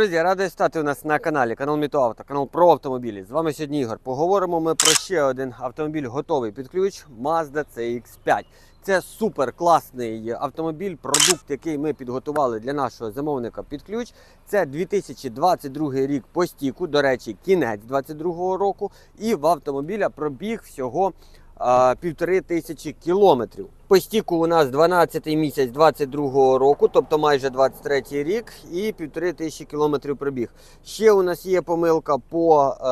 Друзі, радий стати у нас на каналі, канал Мітоавто, канал про автомобілі. З вами сьогодні Ігор. Поговоримо ми про ще один автомобіль готовий під ключ Mazda CX5. Це супер класний автомобіль, продукт, який ми підготували для нашого замовника під ключ. Це 2022 рік по стіку, до речі, кінець 2022 року. І в автомобіля пробіг всього півтори тисячі кілометрів. По стіку у нас 12 місяць 22 року, тобто майже 23 рік, і півтори тисячі кілометрів пробіг. Ще у нас є помилка по е,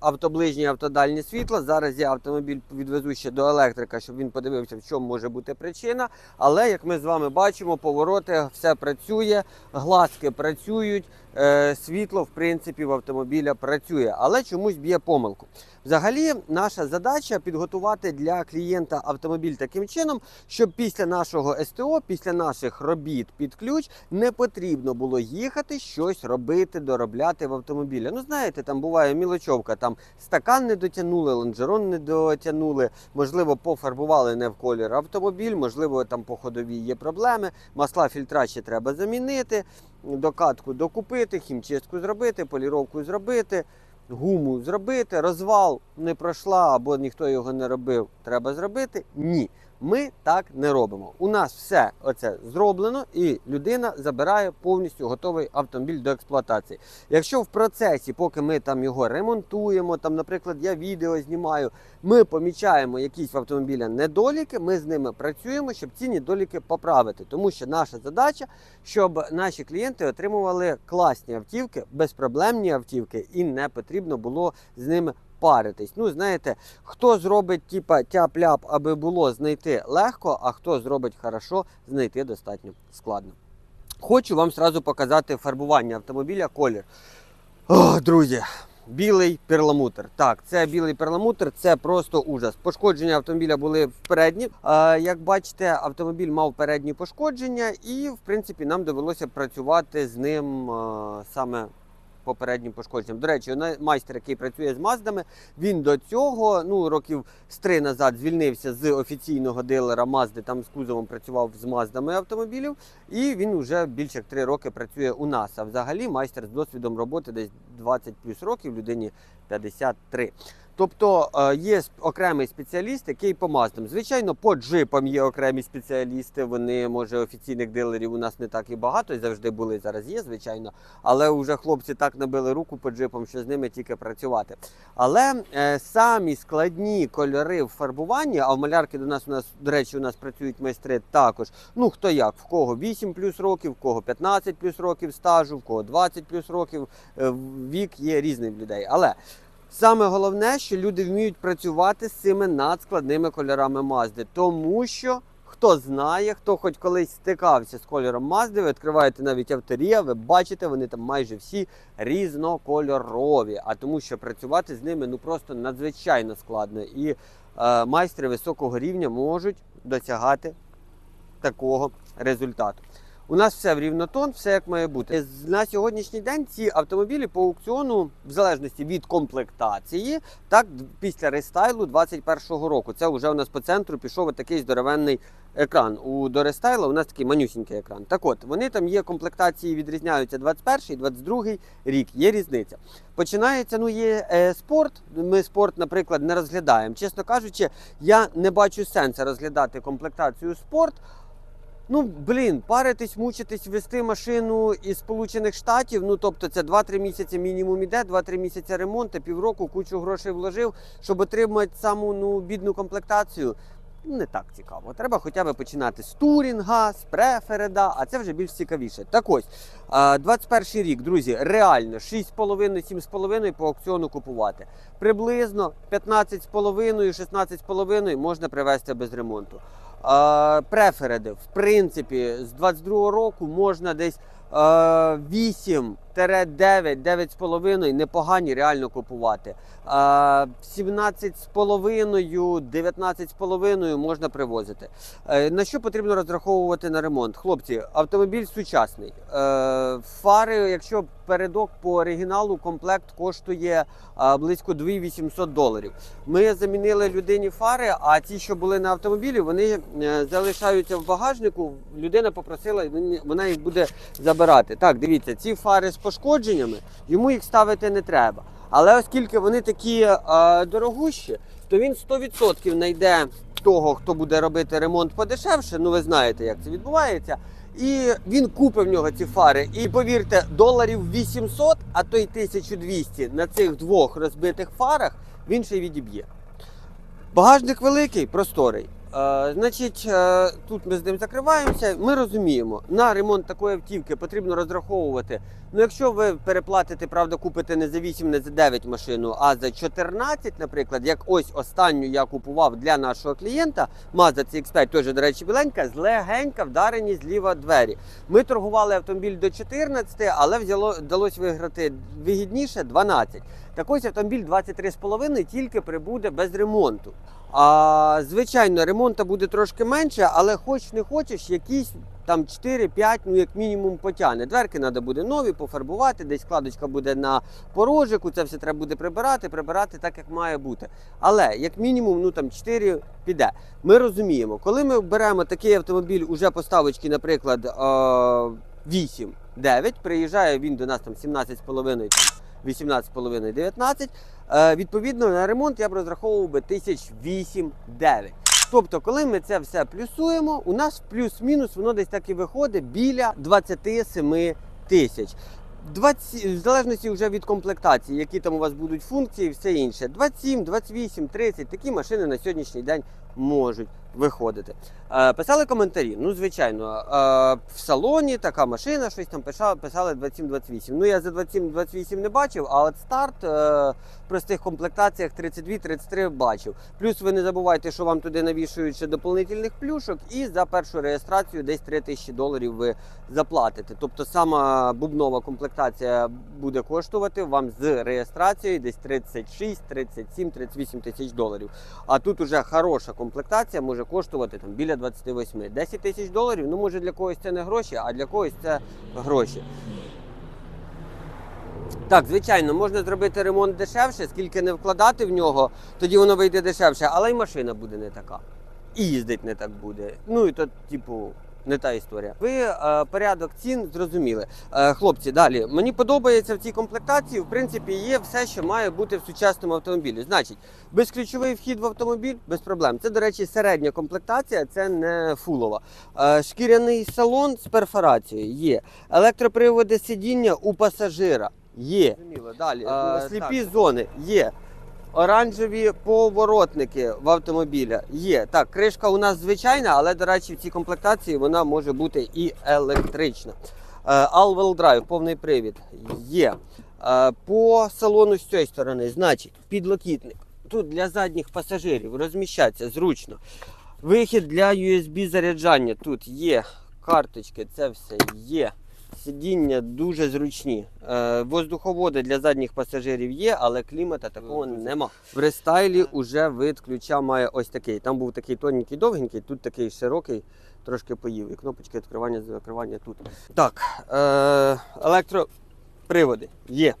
автоближній автодальні світла. Зараз я автомобіль відвезу ще до електрика, щоб він подивився, в чому може бути причина. Але як ми з вами бачимо, повороти все працює, глазки працюють. е, Світло, в принципі, в автомобіля працює, але чомусь б'є помилку. Взагалі, наша задача підготувати для клієнта автомобіль таким чином, щоб після нашого СТО, після наших робіт під ключ, не потрібно було їхати щось робити, доробляти в автомобілі. Ну, знаєте, там буває мілочовка, там стакан не дотягнули, лонжерон не дотягнули, можливо, пофарбували не в колір автомобіль, можливо, там по ходовій є проблеми, масла фільтра ще треба замінити, докатку докупити, хімчистку зробити, поліровку зробити. Гуму зробити, розвал не пройшла або ніхто його не робив, треба зробити. Ні, ми так не робимо. У нас все оце зроблено, і людина забирає повністю готовий автомобіль до експлуатації. Якщо в процесі, поки ми там його ремонтуємо, там, наприклад, я відео знімаю, ми помічаємо якісь в автомобіля недоліки, ми з ними працюємо, щоб ці недоліки поправити. Тому що наша задача, щоб наші клієнти отримували класні автівки, безпроблемні автівки, і не потрібно було з ними паритись. Ну, знаєте, хто зробить типа тяп-ляп, аби було знайти легко, а хто зробить хорошо, знайти достатньо складно. Хочу вам сразу показати фарбування автомобіля колір. О, друзі, білий перламутр. Так, це білий перламутр, це просто ужас. Пошкодження автомобіля були передні. Як бачите, автомобіль мав передні пошкодження, і в принципі нам довелося працювати з ним саме попереднім пошкодженням. До речі, майстер, який працює з Маздами, він до цього, ну років з три назад, звільнився з офіційного дилера Мазди, там з кузовом працював з Маздами автомобілів, і він вже більше як три роки працює у нас. А взагалі майстер з досвідом роботи десь 20 плюс років, людині 53. Тобто е, є окремий спеціаліст, який по маздам. Звичайно, по джипам є окремі спеціалісти. Вони, може, офіційних дилерів у нас не так і багато, і завжди були. Зараз є, звичайно. Але вже хлопці так набили руку по джипам, що з ними тільки працювати. Але е, самі складні кольори в фарбуванні, а в малярки до нас у нас, до речі, у нас працюють майстри також. Ну хто як, в кого 8 плюс років, в кого 15 плюс років стажу, в кого 20 плюс років. е, Вік є різний в людей. Але Саме головне, що люди вміють працювати з цими надскладними кольорами Мазди, тому що хто знає, хто хоч колись стикався з кольором Мазди, ви відкриваєте навіть авторія, ви бачите, вони там майже всі різнокольорові. А тому, що працювати з ними ну просто надзвичайно складно. І е, майстри високого рівня можуть досягати такого результату. У нас все в рівнотон, все як має бути. На сьогоднішній день ці автомобілі по аукціону, в залежності від комплектації, так після рестайлу 21-го року. Це вже у нас по центру пішов такий здоровенний екран. У до рестайла у нас такий манюсінький екран. Так от, вони там є комплектації, відрізняються 21-й, 22-й рік. Є різниця. Починається, ну є е, спорт. Ми спорт, наприклад, не розглядаємо. Чесно кажучи, я не бачу сенсу розглядати комплектацію спорт. Ну, блін, паритись, мучитись, вести машину із Сполучених Штатів. Ну, тобто, це 2-3 місяці мінімум іде, 2-3 місяці ремонту, півроку кучу грошей вложив, щоб отримати саму ну, бідну комплектацію. Не так цікаво. Треба хоча б починати з турінга, з префереда, а це вже більш цікавіше. Так ось, 21 рік, друзі, реально 6,5-7,5 по аукціону купувати. Приблизно 15,5-16,5 можна привезти без ремонту префереди. В принципі, з 22-го року можна десь 8 Тере 9, 9,5 непогані реально купувати. 17,5, 19,5 можна привозити. Е, на що потрібно розраховувати на ремонт? Хлопці, автомобіль сучасний. Е, фари, якщо передок по оригіналу, комплект коштує близько 2800 доларів. Ми замінили людині фари, а ті, що були на автомобілі, вони е, залишаються в багажнику. Людина попросила, вона їх буде забирати. Так, дивіться, ці фари з пошкодженнями, йому їх ставити не треба. Але оскільки вони такі е, дорогущі, то він 100% знайде того, хто буде робити ремонт подешевше. Ну ви знаєте, як це відбувається. І він купив в нього ці фари. І повірте, доларів 800, а то й 1200 на цих двох розбитих фарах він ще й відіб'є. Багажник великий, просторий. Е, значить, е, тут ми з ним закриваємося. Ми розуміємо, на ремонт такої автівки потрібно розраховувати. Ну, якщо ви переплатите, правда, купите не за 8, не за 9 машину, а за 14, наприклад, як ось останню я купував для нашого клієнта, Mazda CX-5, теж, до речі, біленька, злегенька вдарені зліва двері. Ми торгували автомобіль до 14, але взяло, вдалося виграти вигідніше 12. Так ось автомобіль 23,5 тільки прибуде без ремонту. А, звичайно, ремонту буде трошки менше, але хоч не хочеш, якісь там 4-5, ну як мінімум потягне. Дверки треба буде нові, пофарбувати, десь складочка буде на порожику, це все треба буде прибирати, прибирати так, як має бути. Але як мінімум, ну там 4 піде. Ми розуміємо, коли ми беремо такий автомобіль, уже поставочки, наприклад, 8-9, приїжджає він до нас там 17,5. 18,5 19 Е, Відповідно, на ремонт я б розраховував би тисяч 8-9. Тобто, коли ми це все плюсуємо, у нас плюс-мінус воно десь так і виходить біля 27 тисяч. 20, в залежності вже від комплектації, які там у вас будуть функції, все інше. 27, 28, 30 такі машини на сьогоднішній день можуть виходити. Е, писали коментарі. Ну, звичайно, е, в салоні така машина, щось там писали, писали 27-28. Ну, я за 27-28 не бачив, а от старт е, в простих комплектаціях 32-33 бачив. Плюс ви не забувайте, що вам туди навішують ще доповнительних плюшок, і за першу реєстрацію десь 3 тисячі доларів ви заплатите. Тобто сама бубнова комплектація буде коштувати вам з реєстрацією десь 36, 37, 38 тисяч доларів. А тут уже хороша комплектація може коштувати там біля 28. 10 тисяч доларів, ну може для когось це не гроші, а для когось це гроші. Так, звичайно, можна зробити ремонт дешевше, скільки не вкладати в нього, тоді воно вийде дешевше, але й машина буде не така. І їздить не так буде. Ну і то, типу, не та історія. Ви е, порядок цін зрозуміли. Е, хлопці, далі. Мені подобається в цій комплектації, в принципі, є все, що має бути в сучасному автомобілі. Значить, безключовий вхід в автомобіль без проблем. Це, до речі, середня комплектація, це не фулова. Е, шкіряний салон з перфорацією є. Електроприводи сидіння у пасажира є. Далі. Е, сліпі зони є. Оранжеві поворотники в автомобіля є. Так, кришка у нас звичайна, але, до речі, в цій комплектації вона може бути і електрична. Е, All-wheel drive, повний привід є. Е, По салону з цієї сторони, значить, підлокітник. Тут для задніх пасажирів розміщаться зручно. Вихід для USB заряджання тут є. Карточки, це все є. Сидіння дуже зручні. Е, воздуховоди для задніх пасажирів є, але клімата такого нема. В рестайлі уже вид ключа має ось такий. Там був такий тоненький, довгенький, тут такий широкий, трошки поїв. І кнопочки відкривання, закривання тут. Так, е, електроприводи є.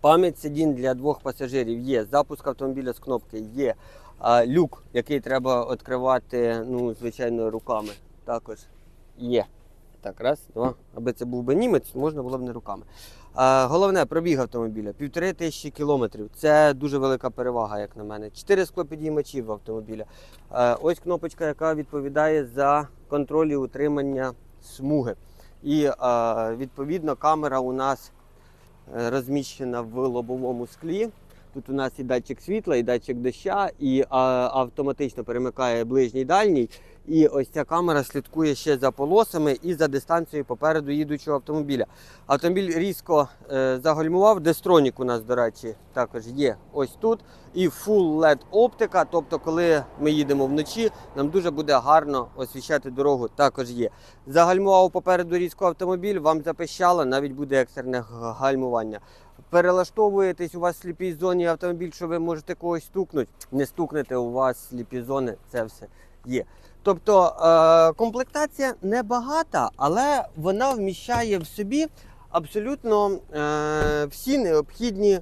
Пам'ять сидінь для двох пасажирів є. Запуск автомобіля з кнопки є. Люк, який треба відкривати, ну, звичайно, руками, також є. Так, раз, два. Аби це був би німець, можна було б не руками. А, головне, пробіг автомобіля півтори тисячі кілометрів. Це дуже велика перевага, як на мене. Чотири склопідіймачі в автомобіля. А, ось кнопочка, яка відповідає за контроль і утримання смуги. І а, відповідно камера у нас е, розміщена в лобовому склі. Тут у нас і датчик світла, і датчик доща, і а, автоматично перемикає ближній дальній. І ось ця камера слідкує ще за полосами і за дистанцією попереду їдучого автомобіля. Автомобіль різко е, загальмував. Дестронік у нас, до речі, також є ось тут. І Full LED оптика. Тобто, коли ми їдемо вночі, нам дуже буде гарно освіщати дорогу. Також є. Загальмував попереду різко автомобіль, вам запищало, навіть буде екстрене гальмування. Перелаштовуєтесь, у вас в сліпій зоні автомобіль, що ви можете когось стукнути. Не стукнете, у вас сліпі зони, це все є. Тобто е, комплектація небагата, але вона вміщає в собі абсолютно е, всі необхідні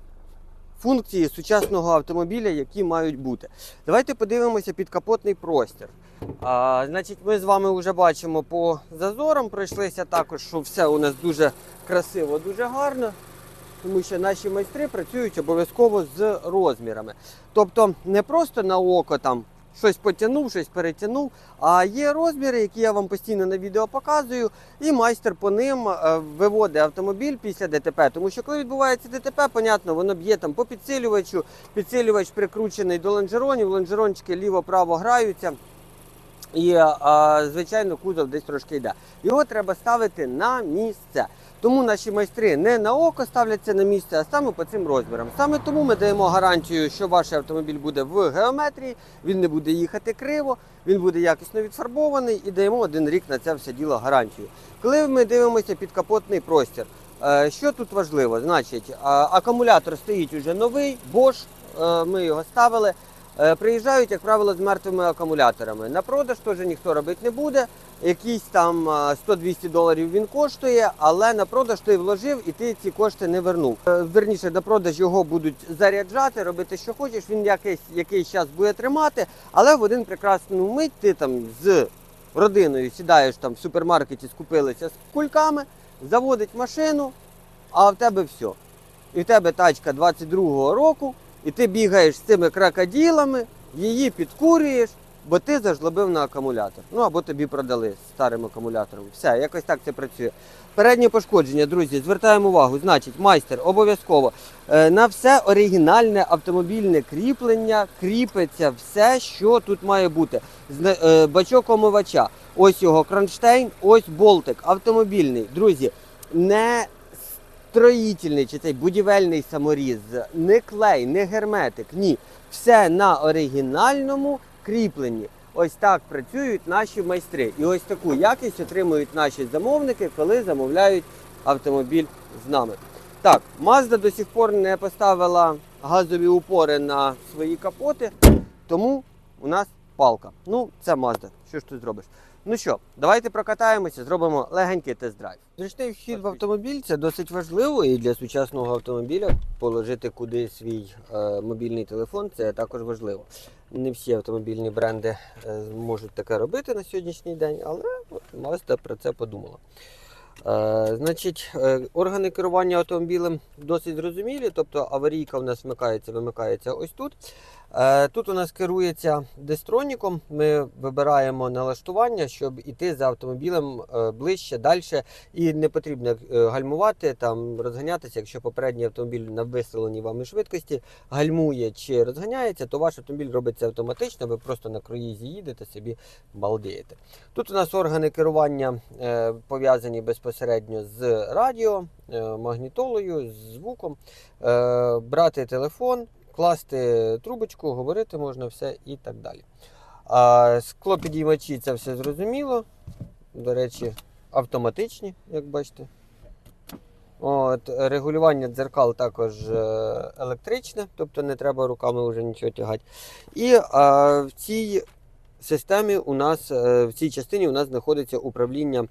функції сучасного автомобіля, які мають бути. Давайте подивимося підкапотний простір. А, значить, ми з вами вже бачимо по зазорам, пройшлися також, що все у нас дуже красиво, дуже гарно. Тому що наші майстри працюють обов'язково з розмірами. Тобто не просто на око там щось потягнув, щось перетягнув, а є розміри, які я вам постійно на відео показую, і майстер по ним е, виводить автомобіль після ДТП. Тому що коли відбувається ДТП, понятно, воно б'є там по підсилювачу, підсилювач прикручений до лонжеронів, лонжерончики ліво-право граються. І, звичайно, кузов десь трошки йде. Його треба ставити на місце. Тому наші майстри не на око ставляться на місце, а саме по цим розмірам. Саме тому ми даємо гарантію, що ваш автомобіль буде в геометрії, він не буде їхати криво, він буде якісно відфарбований і даємо один рік на це все діло гарантію. Коли ми дивимося підкапотний простір, е, що тут важливо? Значить, акумулятор стоїть уже новий, Bosch, е, ми його ставили. Е, Приїжджають, як правило, з мертвими акумуляторами. На продаж теж ніхто робити не буде. Якісь там 100-200 доларів він коштує, але на продаж ти вложив і ти ці кошти не вернув. Е, Верніше, на продаж його будуть заряджати, робити, що хочеш. Він якийсь якийсь час буде тримати, але в один прекрасну мить ти там з родиною сідаєш там в супермаркеті, скупилися з кульками, заводить машину, а в тебе все. І в тебе тачка 22-го року, і ти бігаєш з цими крокодилами, її підкурюєш, бо ти зажлобив на акумулятор. Ну або тобі продали старим акумулятором. Все, якось так це працює. Переднє пошкодження, друзі, звертаємо увагу. Значить, майстер обов'язково е, на все оригінальне автомобільне кріплення кріпиться все, що тут має бути. Е, Бачок омивача. Ось його кронштейн, ось болтик автомобільний. Друзі, не строїтельний чи цей будівельний саморіз, не клей, не герметик. Ні. Все на оригінальному кріпленні. Ось так працюють наші майстри. І ось таку якість отримують наші замовники, коли замовляють автомобіль з нами. Так, Mazda до сих пор не поставила газові упори на свої капоти, тому у нас палка. Ну, це Mazda. Що ж тут зробиш? Ну що, давайте прокатаємося, зробимо легенький тест-драйв. Зручний вхід в автомобіль це досить важливо і для сучасного автомобіля положити куди свій е, мобільний телефон це також важливо. Не всі автомобільні бренди е, можуть таке робити на сьогоднішній день, але Mazda про це подумала. Е, значить, е, органи керування автомобілем досить зрозумілі, тобто аварійка у нас вмикається, вимикається ось тут. Е, Тут у нас керується дистроніком. Ми вибираємо налаштування, щоб іти за автомобілем е, ближче, далі. І не потрібно е, гальмувати, там розганятися. Якщо попередній автомобіль на виставленій вами швидкості гальмує чи розганяється, то ваш автомобіль робиться автоматично. Ви просто на круїзі їдете, собі балдієте. Тут у нас органи керування пов'язані безпосередньо з радіо, магнітолою, з звуком. Брати телефон, класти трубочку, говорити можна все і так далі. А склопідіймачі це все зрозуміло. До речі, автоматичні, як бачите. От, регулювання дзеркал також е, електричне, тобто не треба руками вже нічого тягати. І а, в цій системі у нас, е, в цій частині у нас знаходиться управління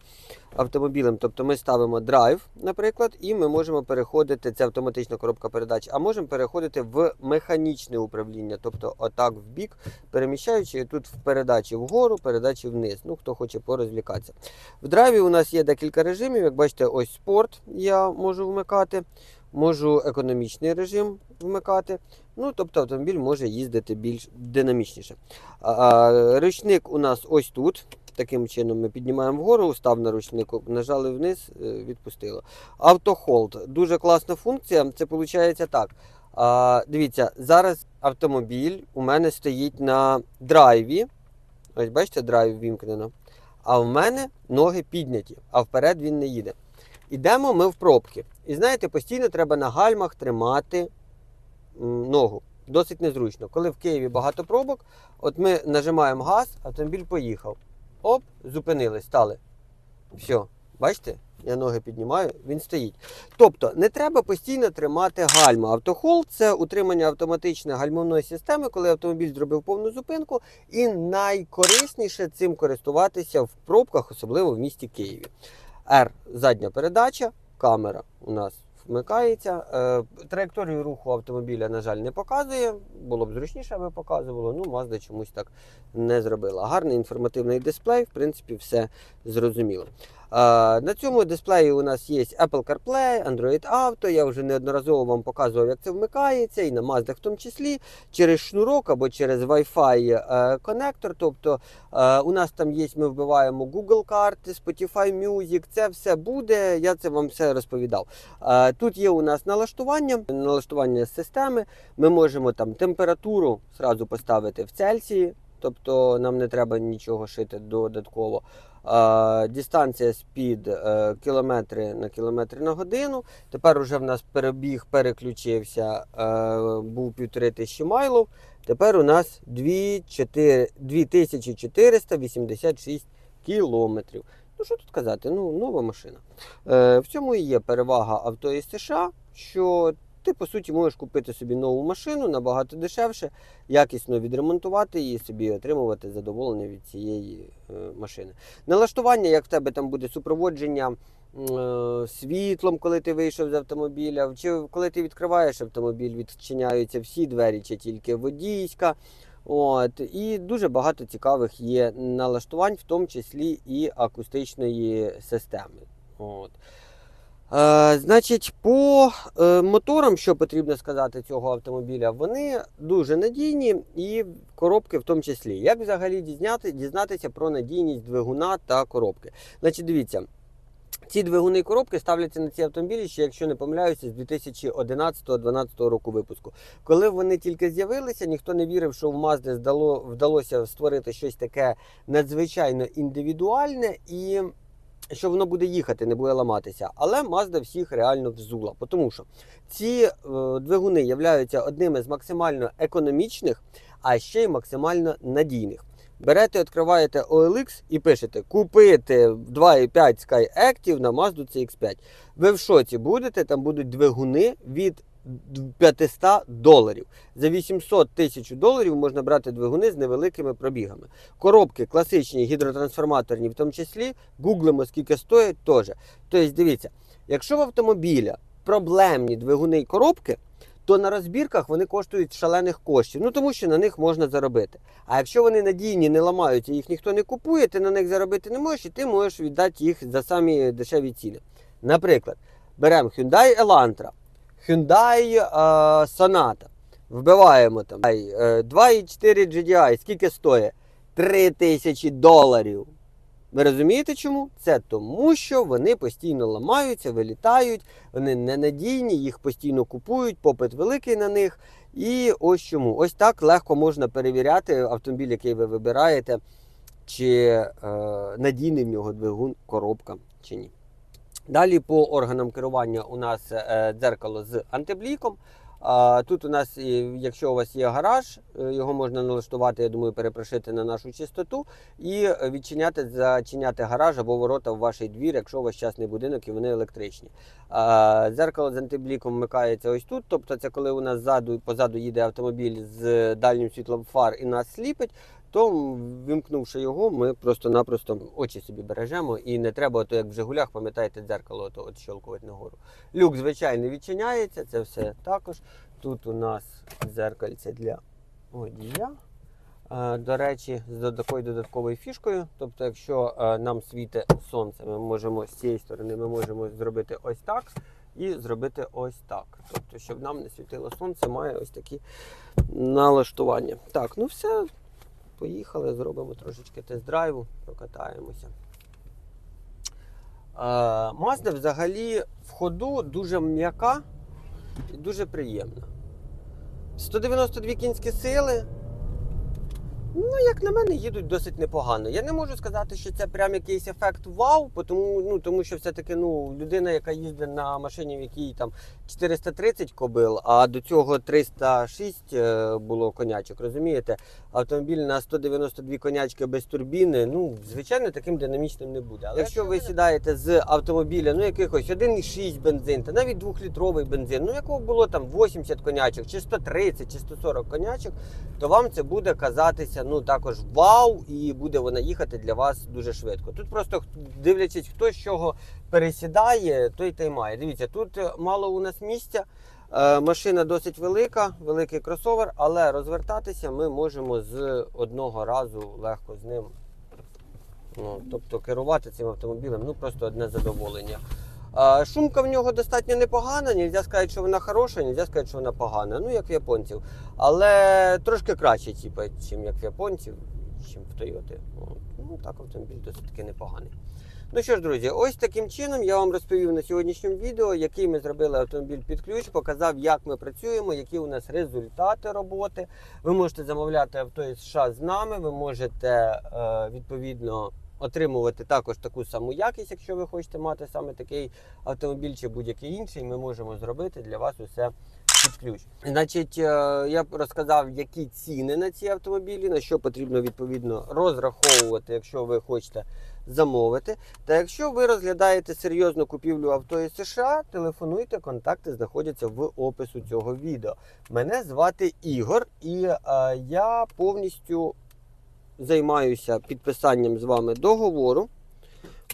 автомобілем. Тобто ми ставимо драйв, наприклад, і ми можемо переходити, це автоматична коробка передач, а можемо переходити в механічне управління, тобто отак в бік, переміщаючи тут в передачі вгору, передачі вниз. Ну, хто хоче порозвлікатися. В драйві у нас є декілька режимів. Як бачите, ось спорт я можу вмикати, можу економічний режим вмикати. Ну, тобто автомобіль може їздити більш динамічніше. А, ручник у нас ось тут. Таким чином ми піднімаємо вгору, став на ручнику, нажали вниз, е, відпустило. Автохолд. Дуже класна функція. Це виходить так. А, дивіться, зараз автомобіль у мене стоїть на драйві. Ось бачите, драйв вімкнено. А в мене ноги підняті, а вперед він не їде. Ідемо ми в пробки. І знаєте, постійно треба на гальмах тримати ногу. Досить незручно. Коли в Києві багато пробок, от ми нажимаємо газ, автомобіль поїхав. Оп, зупинились, стали. Все, бачите? Я ноги піднімаю, він стоїть. Тобто не треба постійно тримати гальма. Автохол це утримання автоматичної гальмовної системи, коли автомобіль зробив повну зупинку, і найкорисніше цим користуватися в пробках, особливо в місті Києві. R задня передача, камера у нас вмикається. Е, Траєкторію руху автомобіля, на жаль, не показує. Було б зручніше, аби показувало. Ну, Mazda чомусь так не зробила. Гарний інформативний дисплей, в принципі, все зрозуміло. На цьому дисплеї у нас є Apple CarPlay, Android Auto. Я вже неодноразово вам показував, як це вмикається, і на Mazda в тому числі через шнурок або через Wi-Fi е, конектор. Тобто е, у нас там є, ми вбиваємо Google карти, Spotify Music, це все буде. Я це вам все розповідав. Е, Тут є у нас налаштування, налаштування системи. Ми можемо там температуру зразу поставити в Цельсії, тобто нам не треба нічого шити додатково. Дистанція спід е, кілометри на кілометри на годину. Тепер уже в нас перебіг переключився, е, був півтори тисячі майлів. Тепер у нас 2486 кілометрів. Ну що тут казати? Ну, нова машина. Е, в цьому і є перевага авто із США, що ти, по суті, можеш купити собі нову машину набагато дешевше, якісно відремонтувати її собі отримувати задоволення від цієї е, машини. Налаштування, як в тебе там буде супроводження е, світлом, коли ти вийшов з автомобіля, чи коли ти відкриваєш автомобіль, відчиняються всі двері, чи тільки водійська. От, і дуже багато цікавих є налаштувань, в тому числі і акустичної системи. От. Е, значить, по е, моторам, що потрібно сказати цього автомобіля, вони дуже надійні і коробки в тому числі. Як взагалі дізняти, дізнатися про надійність двигуна та коробки? Значить, дивіться. Ці двигуни і коробки ставляться на ці автомобілі, ще якщо не помиляюся, з 2011-2012 року випуску. Коли вони тільки з'явилися, ніхто не вірив, що в здало, вдалося створити щось таке надзвичайно індивідуальне і що воно буде їхати, не буде ламатися. Але Mazda всіх реально взула. Тому що ці е, двигуни являються одними з максимально економічних, а ще й максимально надійних. Берете, відкриваєте OLX і пишете купити 2,5 Sky Active на Mazda CX5. Ви в шоці будете, там будуть двигуни від 500 доларів. За 800 тисяч доларів можна брати двигуни з невеликими пробігами. Коробки класичні, гідротрансформаторні, в тому числі, гуглимо, скільки стоять теж. Тобто, дивіться, якщо в автомобіля проблемні двигуни і коробки, то на розбірках вони коштують шалених коштів. Ну тому що на них можна заробити. А якщо вони надійні, не ламаються, їх ніхто не купує, ти на них заробити не можеш, і ти можеш віддати їх за самі дешеві ціни. Наприклад, беремо Hyundai Elantra, Hyundai е, Sonata. Вбиваємо там е, 2,4 GDI. Скільки стоїть? 3 тисячі доларів. Ви розумієте чому? Це тому, що вони постійно ламаються, вилітають, вони ненадійні, їх постійно купують, попит великий на них. І ось чому. Ось так легко можна перевіряти автомобіль, який ви вибираєте, чи е, надійний в нього двигун, коробка чи ні. Далі по органам керування у нас е, дзеркало з антибліком. Тут у нас, якщо у вас є гараж, е, його можна налаштувати, я думаю, перепрошити на нашу чистоту і відчиняти, зачиняти гараж або ворота в ваш двір, якщо у вас частний будинок і вони електричні. Дзеркало з антибліком вмикається ось тут. Тобто, це коли у нас ззаду, позаду їде автомобіль з дальнім світлом фар і нас сліпить. То вимкнувши його, ми просто-напросто очі собі бережемо і не треба, то як в Жигулях, пам'ятаєте, дзеркало то от щелкувати нагору. Люк, звичайно, відчиняється, це все також. Тут у нас дзеркальце для водія. Е, До речі, з такою додатковою фішкою. Тобто, якщо е, нам світить сонце, ми можемо з цієї сторони ми можемо зробити ось так і зробити ось так. Тобто, щоб нам не світило сонце, має ось такі налаштування. Так, ну все. Поїхали, зробимо трошечки тест-драйву, прокатаємося. Mazda взагалі в ходу дуже м'яка і дуже приємна. 192 кінські сили. Ну, як на мене, їдуть досить непогано. Я не можу сказати, що це прям якийсь ефект вау, тому, ну, тому що все-таки ну, людина, яка їздить на машині, в якій там 430 кобил, а до цього 306 е, було конячок, розумієте? Автомобіль на 192 конячки без турбіни, ну, звичайно, таким динамічним не буде. Але якщо ви сідаєте з автомобіля, ну якихось 1,6 бензин, та навіть 2-літровий бензин, ну якого було там 80 конячок, чи 130, чи 140 конячок, то вам це буде казатися ну також вау, і буде вона їхати для вас дуже швидко. Тут просто дивлячись, хто з чого пересідає, той та й має. Дивіться, тут е, мало у нас місця. Е, Машина досить велика, великий кросовер, але розвертатися ми можемо з одного разу легко з ним. Ну, тобто керувати цим автомобілем ну просто одне задоволення. Шумка в нього достатньо непогана, нельзя сказати, що вона хороша, нельзя сказати, що вона погана. Ну, як в японців. Але трошки краще, типу, чим як в японців, чим в Тойоти. Ну, так автомобіль досить таки непоганий. Ну що ж, друзі, ось таким чином я вам розповів на сьогоднішньому відео, який ми зробили автомобіль під ключ, показав, як ми працюємо, які у нас результати роботи. Ви можете замовляти авто із США з нами, ви можете е, відповідно отримувати також таку саму якість, якщо ви хочете мати саме такий автомобіль чи будь-який інший, ми можемо зробити для вас усе під ключ. Значить, е, я розказав, які ціни на ці автомобілі, на що потрібно відповідно розраховувати, якщо ви хочете замовити. Та якщо ви розглядаєте серйозну купівлю авто із США, телефонуйте, контакти знаходяться в опису цього відео. Мене звати Ігор, і е, я повністю займаюся підписанням з вами договору.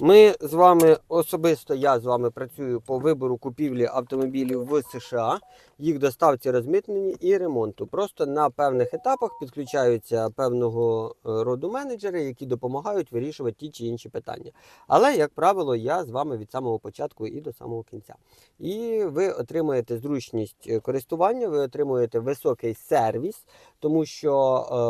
Ми з вами особисто я з вами працюю по вибору купівлі автомобілів в США, їх доставці розмитненні і ремонту. Просто на певних етапах підключаються певного е, роду менеджери, які допомагають вирішувати ті чи інші питання. Але, як правило, я з вами від самого початку і до самого кінця. І ви отримуєте зручність е, користування, ви отримуєте високий сервіс, тому що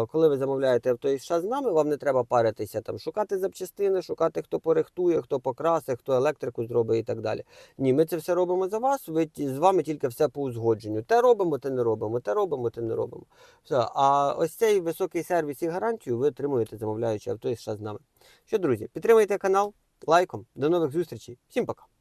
е, коли ви замовляєте авто із США з нами, вам не треба паритися там, шукати запчастини, шукати, хто порихтує, хто покрасить, хто електрику зробить і так далі. Ні, ми це все робимо за вас. Ви з вами тільки все по узгодженню. Те робимо, те не робимо, те робимо, те не робимо. Все. А ось цей високий сервіс і гарантію ви отримуєте, замовляючи авто із США з нами. Що, друзі, підтримайте канал лайком. До нових зустрічей. Всім пока.